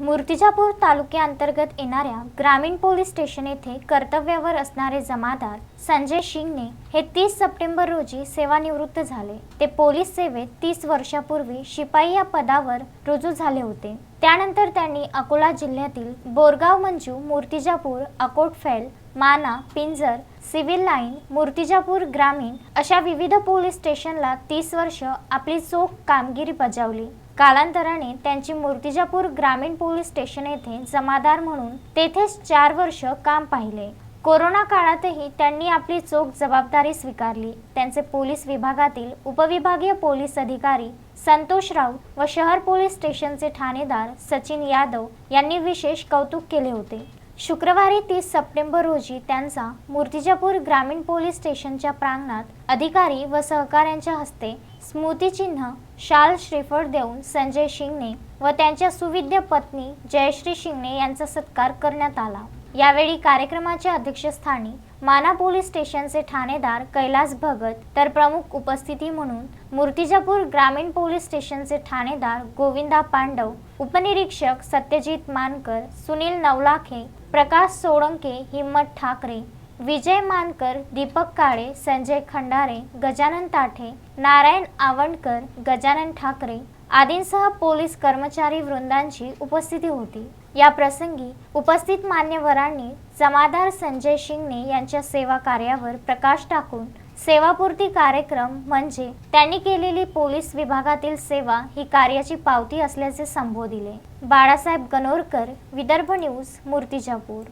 मूर्तिजापूर तालुक्याअंतर्गत येणाऱ्या ग्रामीण police station येथे कर्तव्यावर असणारे जमादार संजय शिंगणे हे तीस सप्टेंबर रोजी सेवानिवृत्त झाले. ते पोलीस सेवेत तीस वर्षापूर्वी शिपाई या पदावर रुजू झाले होते. त्यानंतर त्यांनी अकोला जिल्ह्यातील बोरगाव मंजू मूर्तिजापूर अकोटफेल माना पिंजर सिव्हिल लाईन मूर्तिजापूर ग्रामीण अशा विविध पोलीस स्टेशनला तीस वर्ष आपली चोख कामगिरी बजावली. कालांतराने त्यांची मूर्तिजापूर ग्रामीण पोलीस स्टेशन येथे जमादार म्हणून तेथेच चार वर्ष काम पाहिले. कोरोना काळातही त्यांनी आपली चोख जबाबदारी स्वीकारली. त्यांचे पोलीस विभागातील उपविभागीय पोलीस अधिकारी संतोष राऊत व शहर पोलीस स्टेशनचे ठाणेदार सचिन यादव यांनी विशेष कौतुक केले होते. शुक्रवारी तीस सप्टेंबर रोजी त्यांचा मूर्तिजापूर ग्रामीण पोलीस स्टेशनच्या प्रांगणात अधिकारी व सहकाऱ्यांच्या हस्ते स्मृतिचिन्ह शाल श्रीफळ देऊन संजय शिंगणे व त्यांच्या सुविद्य पत्नी जयश्री शिंगणे यांचा सत्कार करण्यात आला. यावेळी कार्यक्रमाच्या अध्यक्षस्थानी माना पोलीस स्टेशनचे ठाणेदार कैलास भगत तर प्रमुख उपस्थिती म्हणून मूर्तिजापूर ग्रामीण पोलीस स्टेशनचे ठाणेदार गोविंदा पांडव उपनिरीक्षक सत्यजित मानकर सुनील नवलाखे प्रकाश सोळंके हिम्मत ठाकरे विजय मानकर दीपक काळे संजय खंडारे गजानन ताठे नारायण आवणकर गजानन ठाकरे आदींसह पोलीस कर्मचारी वृंदांची उपस्थिती होती. या प्रसंगी उपस्थित मान्यवरांनी जमादार संजय शिंगणे यांच्या सेवा कार्यावर प्रकाश टाकून सेवापूर्ती कार्यक्रम म्हणजे त्यांनी केलेली पोलीस विभागातील सेवा ही कार्याची पावती असल्याचे संबोधिले. बाळासाहेब गणोरकर विदर्भ न्यूज मूर्तिजापूर.